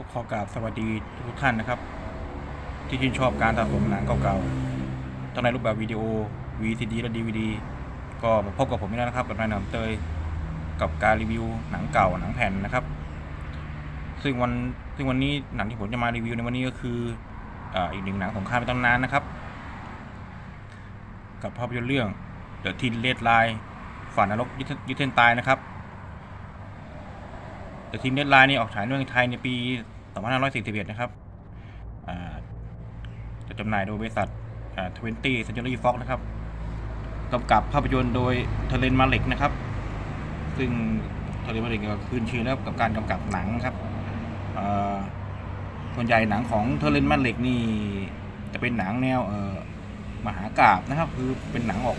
ก็ขอกราบสวัสดีทุกท่านนะครับ ที่ชื่นชอบการสะสมหนังเก่าๆทั้งในรูปแบบวิดีโอ VCD และ DVD ก็มาพบกับผมอีกแล้วนะครับกับนายหนำเตยกับการรีวิวหนังเก่าหนังแผ่นนะครับ ซึ่งวันซึ่งวันนี้หนังที่ผมจะมารีวิวในวันนี้ก็คืออ,อีกหนึ่งหนังสงครามในตำนานนะครับ กับภาพยนตร์เรื่อง The Tin Red Line ฝันนรกยึดยึดเส้นตายนะครับ The Tin Red Line นี่ออกฉายในเมืองไทยในปี 2541 นะครับจะจำหน่ายโดยบริษัท20 Century Fox นะครับกำกับภาพยนตร์โดยเทเลนมาเล็กนะครับ ซึ่งเทเลนมาเล็กก็คืนชื่อแล้วกับการกำกับหนังครับส่วนใหญ่หนังของเทเลนมาเล็กนี่จะเป็นหนังแนวมหากราบนะครับ คือเป็นหนังออก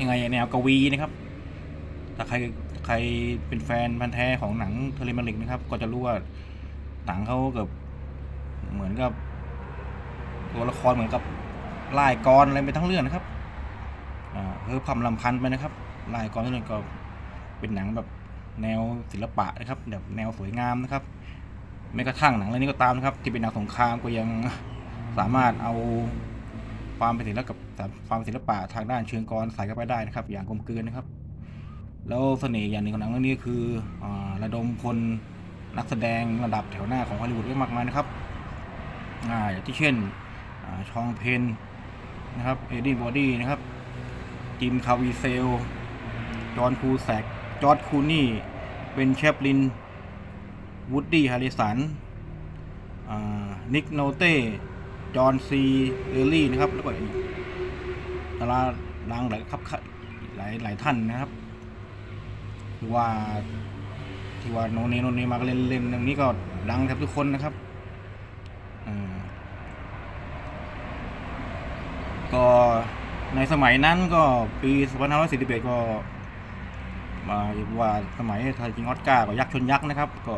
ยังไงแนวกวีนะครับ ถ้าใครใครเป็นแฟนพันธ์แท้ของหนังเทเลมาริกนะครับ ก็จะรู้ว่า หนังเขากับเหมือนกับตัวละครเหมือนกับลายกรอะไรไปทั้งเรื่องนะครับเพื่อความลำพันไปนะครับลายกรทั้งเรื่ก็เป็นหนังแบบแนวศิลปะนะครับแบบแนวสวยงามนะครับแม้กระทั่งหนังเรื่องนี้ก็ตามนะครับ ที่เป็นหนังสงครามก็ยังสามารถเอาความเป็นศิลปะกับความศิลปะทางด้านเชิงกรใส่เข้าไปได้นะครับ อย่างกลมกลืนนะครับ แล้วเสน่ห์อย่างหนึ่งของหนังเรื่องนี้คืออระดมพล นักแสดงระดับแถวหน้าของฮอลลีวูดได้มากมายนะครับอ่าอย่างที่เช่นอชองเพนนะครับเอดดี้บอดี้นะครับจิมคาวีเซล จอห์นคูแซกจอร์ดคูนี่เป็นแชปลินวูดดี้ฮาริสันนิกโนเต้ จอห์นซีเลลี่ นะครับ แล้วก็อีกดาราดังหลายครับหลายหลายท่านนะครับคือว่า ที่ว่าโนเนโนเนมาก็เล่นเล่นอย่างนี้ก็ดังแทบทุกคนนะครับก็ในสมัยนั้นก็ปี2541ก็มาว่าสมัยไทยจริงออสการ์ก็ยักษ์ชนยักษ์นะครับ ก็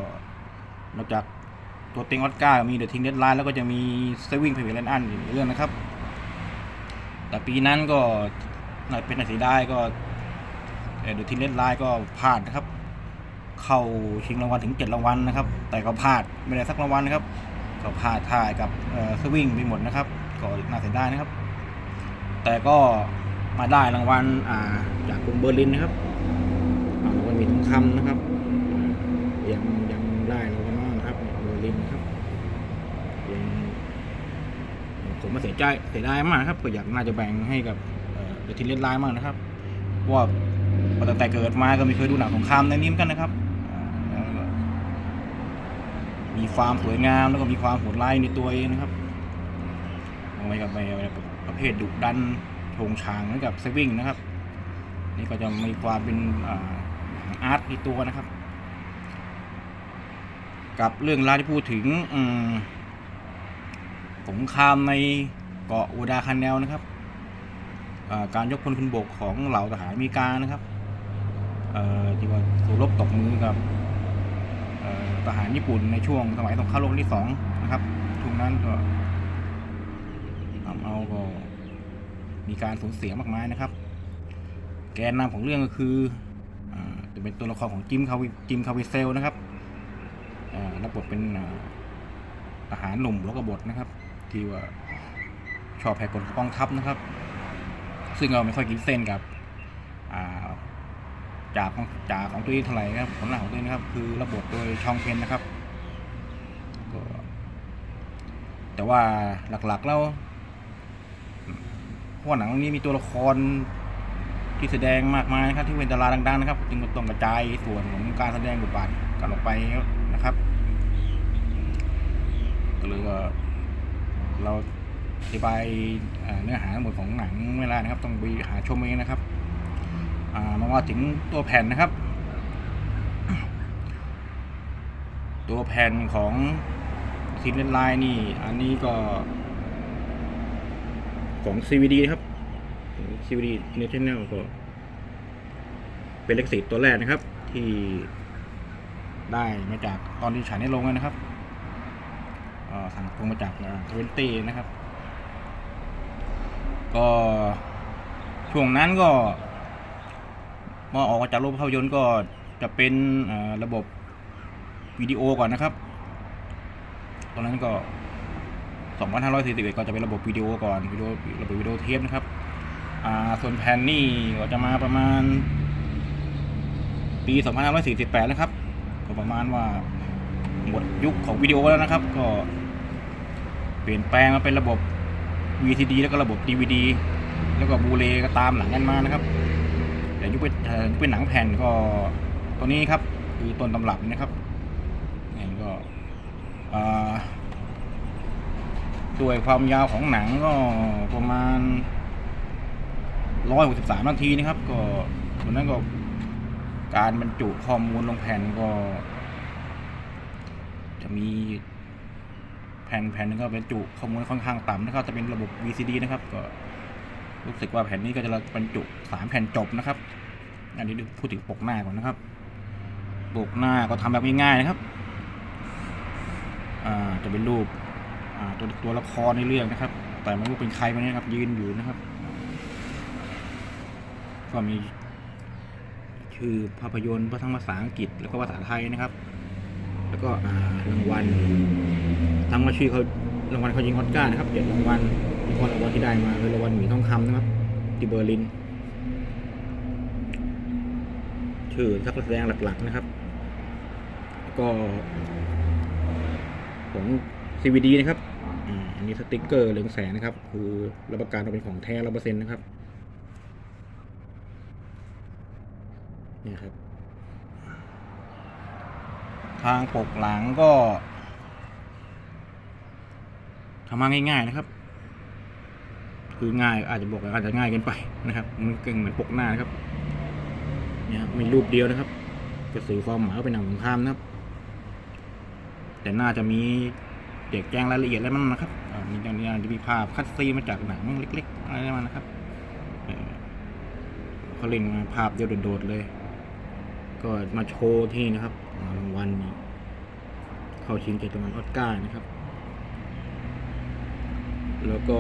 นอกจากตัวเต็งออสการ์มีเดอะทิงเดดไลน์แล้วก็จะมีเซวิ่งเพเวลนอันอีกเรื่องนะครับ แต่ปีนั้นก็เป็นอะไรได้ก็เดอะทิงเดดไลน์ก็พลาดนะครับ เข้าชิงรางวัลถึงเจ็ดรางวัลนะครับ แต่ก็พลาดไม่ได้สักรางวัลนะครับ ก็พลาดท่ายกับเซวิ่งไปหมดนะครับ ก็น่าเสียดายนะครับ แต่ก็มาได้รางวัลอ่าจากกรุงเบอร์ลินนะครับรางวัลมีทองคำนะครับยังยังได้รางวัลมากนะครับเบอร์ลินนะครับยังผมมาเสียใจเสียดายมากครับก็อยากน่าจะแบ่งให้กับเดอะทิเลนไลน์มากนะครับว่าตั้งแต่เกิดมาก็ไม่เคยดูหนังสงครามในนี้เหมือนกันนะครับ มีความสวยงามแล้วก็มีความโหดร้ายในตัวเองนะครับเอาไว้กับไปประเภทดุดันโฉงฉางเหมือนกับเซวิ่งนะครับ นี่ก็จะมีความเป็นอาอาร์ตในตัวนะครับ กับเรื่องราวที่พูดถึงสงครามในเกาะอูดาคาเนลนะครับาการยกพลขึ้นบกของเหล่าทหารอเมริกานะครับที่ว่าสู้รบตบมือกับ ทหารญี่ปุ่นในช่วงสมัยสงครามโลกที่สองนะครับช่วงนั้นก็ทำเอาก็มีการสูญเสียมากมายนะครับ แกนนำของเรื่องก็คืออจะเป็นตัวละครของจิมคาวิจิมคาวิเซลนะครับอ่ารับบทเป็นทหารหนุ่มแล้วก็บทนะครับ ที่ว่าชอบแหกกฎของกองทัพนะครับ ซึ่งเราไม่ค่อยกินเส้นกับ จากของจากของตัวเองเท่าไหร่นะครับผลหลังของตัวเองนะครับ คือรับบโดยชองเพนนะครับแต่ว่าหลักๆแล้วพวหนังเรื่องนี้มีตัวละครที่แสดงมากมายนะครับ ที่เป็นดาราดัง ๆ นะครับจึงต้องกระจายส่วนของการแสดงบทบาทกันออกไปนะครับก็เลยก็เราอธิบายเนื้อหาหมดของหนังเวลานะครับ ต้องไปหาชมเองนะครับ มาว่าถึงตัวแผ่นนะครับ ตัวแผ่นของทีเลนไลน์นี่ อันนี้ก็ ของ CVD นะครับ CVD International ก็ เป็นเลขสิตัวแรกนะครับ ที่ได้มาจากตอนที่ฉายในโรงนะครับสั่งตรงมาจากทเวนตี้นะครับ ก็ช่วงนั้นก็ เมื่อออกมาจากโรงภาพยนตร์ก็จะเป็นระบบวิดีโอก่อนนะครับ ตอนนั้นก็2541ก็จะเป็นระบบวิดีโอก่อนวิดีโอระบบวิดีโอเทปนะครับส่วนแผ่นนี่ก็จะมาประมาณ ปี 2548 นะครับ ก็ประมาณว่าหมดยุคของวิดีโอแล้วนะครับ ก็เปลี่ยนแปลงมาเป็นระบบ VCD แล้วก็ระบบ DVD แล้วก็บูเลก็ตามหลังกันมานะครับ ยุคเป็นยุคเป็นหนังแผ่นก็ตัวนี้ครับ คือต้นตำรับนะครับนี่ก็ด้วยความยาวของหนังก็ประมาณ163นาทีนะครับ ก็ตัวนั้นก็การบรรจุข้อมูลลงแผ่นก็ จะมีแผ่นแผ่นหนึงก็บรรจุข้อมูลค่อนข้างต่ำนะครับจะเป็นระบบ VCD นะครับก็ รู้สึกว่าแผ่นนี้ก็จะบรรจุสามแผ่นจบนะครับ อันนี้พูดถึงปกหน้าก่อนนะครับ ปกหน้าก็ทำแบบง่ายๆนะครับจะเป็นรูปตัวตัวละครในเรื่องนะครับ แต่ไม่รู้เป็นใครมาเนี่ยครับ ยืนอยู่นะครับ ก็มีชื่อภาพยนตร์ทั้งภาษาอังกฤษแล้วก็ภาษาไทยนะครับ แล้วก็รางวัลทั้งว่าชื่อเขา รางวัลเขายิงออสการ์นะครับเจ็ดรางวัลแล้วก็รางวัลที่ได้มาคือรางวัลหมีทองคำนะครับที่เบอร์ลิน ชื่อนักแสดงหลักๆนะครับ ก็ของ CVD นะครับอันนี้สติกเกอร์เหลืองแสงนะครับ คือรับประกันว่าเป็นของแท้ร้อเปอร์เซ็นต์นะครับเนี่ยครับ ทางปกหลังก็ ทำมาง่าย ๆนะครับ คือง่ายอาจจะบอกอาจจะง่ายเกินไปนะครับ มันเก่งเหมือนปกหน้านะครับเนี่ยมีรูปเดียวนะครับจะสื่อความหมายเป็นหนังสงครามนะครับ แต่น่าจะมีเด็กแจ้งรายละเอียดอะไรมั่งนะครับมีอย่างนี้จะมีภาพคัดซีมาจากหนังเล็ก ๆ อะไรมานะครับเขาเล่นมาภาพเดียวโดดๆเลย ก็มาโชว์ที่นะครับรางวัลนี่เข้าชิงเกียรติรางวัลออสการ์นะครับ แล้วก็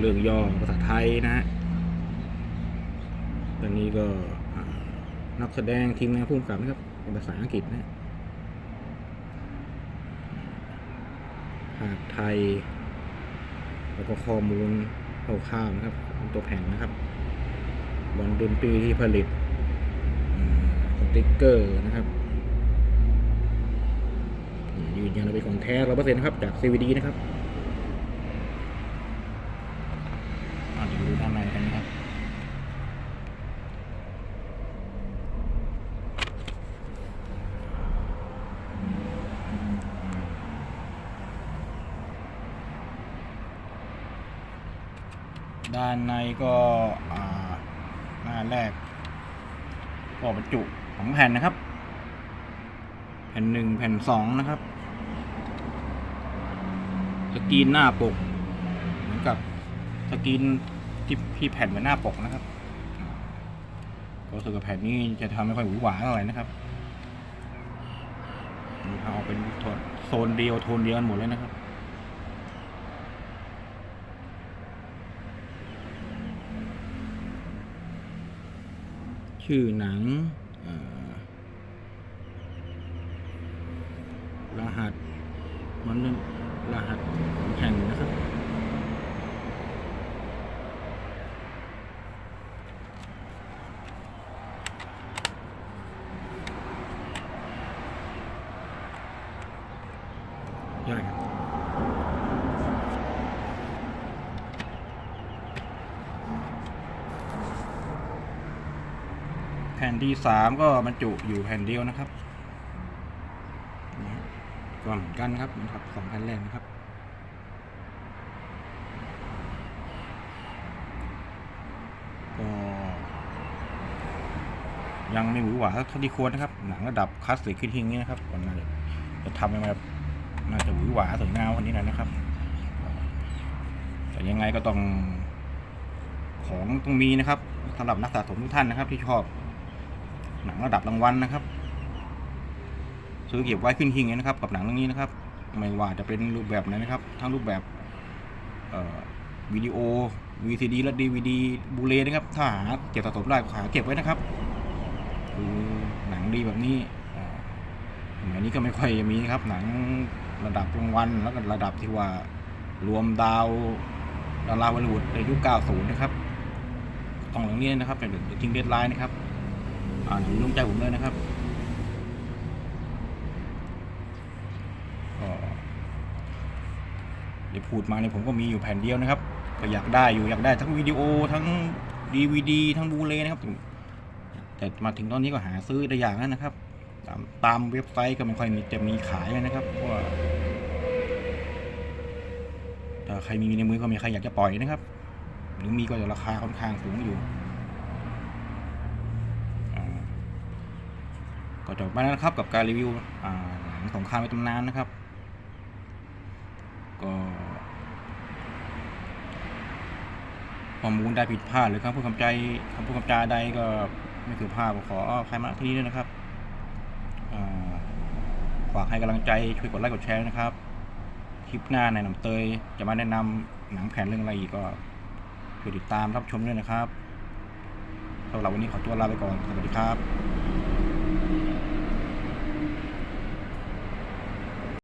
เรื่องย่อภาษาไทยนะฮะตอนนี้ก็นักแสดงทีมงานผู้กำกับนะครับเป็นภาษาอังกฤษนะฮะภาคไทย แล้วก็ข้อมูลคร่าวๆนะครับ ตัวแผ่นนะครับวันดนตรีที่ผลิตสติ๊กเกอร์นะครับยืนยันว่าเป็นของแท้ร้อเปอร์เซ็นต์ครับ จาก CVD นะครับอะเดี๋ยวดูด้านในกันนะครับ ด้านในก็หน้าแรก ก็บรรจุของแผ่นนะครับ แผ่นหนึ่งแผ่นสองนะครับสกรีนหน้าปก เหมือนกับสกรีนที่ที่แผ่นเหมือนหน้าปกนะครับก็สึกว่าแผ่นนี้จะทำไม่ค่อยหวือหวาเท่าไหร่นะครับเอาเป็นโทนโซนเดียวโทนเดียวกันหมดเลยนะครับ ชื่อหนังรหัสมันเป็นรหัสของแผ่นนะครับ ยากครับ แผ่นที่สามก็บรรจุอยู่แผ่นเดียวนะครับนี่ก็เหมือนกันครับเหมือนกับสองแผ่นแรกนะครับก็ยังไม่หวือหวาเท่าที่ควรนะครับ หนังระดับคลาสสิกขึ้นทิ้งนี้นะครับก็น่าจะจะทำให้มันน่าจะหวือหวาสวยงามวันนี้หน่อยนะครับ แต่ยังไงก็ต้องของต้องมีนะครับสำหรับนักสะสมทุกท่านนะครับที่ชอบ หนังระดับรางวัลนะครับ ซื้อเก็บไว้ขึ้นหิ้งเลยนะครับ กับหนังเรื่องนี้นะครับ ไม่ว่าจะเป็นรูปแบบไหนนะครับ ทั้งรูปแบบเอ่อวิดีโอ VCD และ DVD บูเลนะครับ ถ้าหาเก็บสะสมได้ก็หาเก็บไว้นะครับคือหนังดีแบบนี้เอ่อสมัยนี้ก็ไม่ค่อยจะมีนะครับ หนังระดับรางวัลแล้วก็ระดับที่ว่ารวมดาวดาราบอลลีวูดในยุค 90 นะครับ ต้องหลังนี้นะครับเดี๋ยวทิ้งเดทไลน์นะครับ อ่านลงใจผมเลยนะครับก็เดี๋ยวพูดมาเนี่ยผมก็มีอยู่แผ่นเดียวนะครับ ก็อยากได้อยู่อยากได้ทั้งวิดีโอทั้งดีวดีทั้งบูเลนะครับ แต่มาถึงตอนนี้ก็หาซื้อได้ยากแล้วนะครับ ตามตามเว็บไซต์ก็ไม่ค่อยมีจะมีขายนะครับเพราะว่าถ้าใครมีในมือก็มีใครอยากจะปล่อยนะครับ หรือมีก็จะราคาค่อนข้างสูงอยู่อ่าก็ จบไปแล้วนะครับกับการรีวิวหนังสงครามในตำนานนะครับ ก็ข้อมูลได้ผิดพลาดหรือคำพูดคำใจคำพูดคำจาใดก็ไม่คือภาพขออภัยมาที่นี้ด้วยนะครับฝากให้กำลังใจช่วยกดไลค์กดแชร์นะครับ คลิปหน้าในหนำเตย จะมาแนะนำหนังแผนเรื่องอะไรอีกก็ช่วยติดตามรับชมด้วยนะครับสำหรับวันนี้ขอตัวลาไปก่อน สวัสดีครับ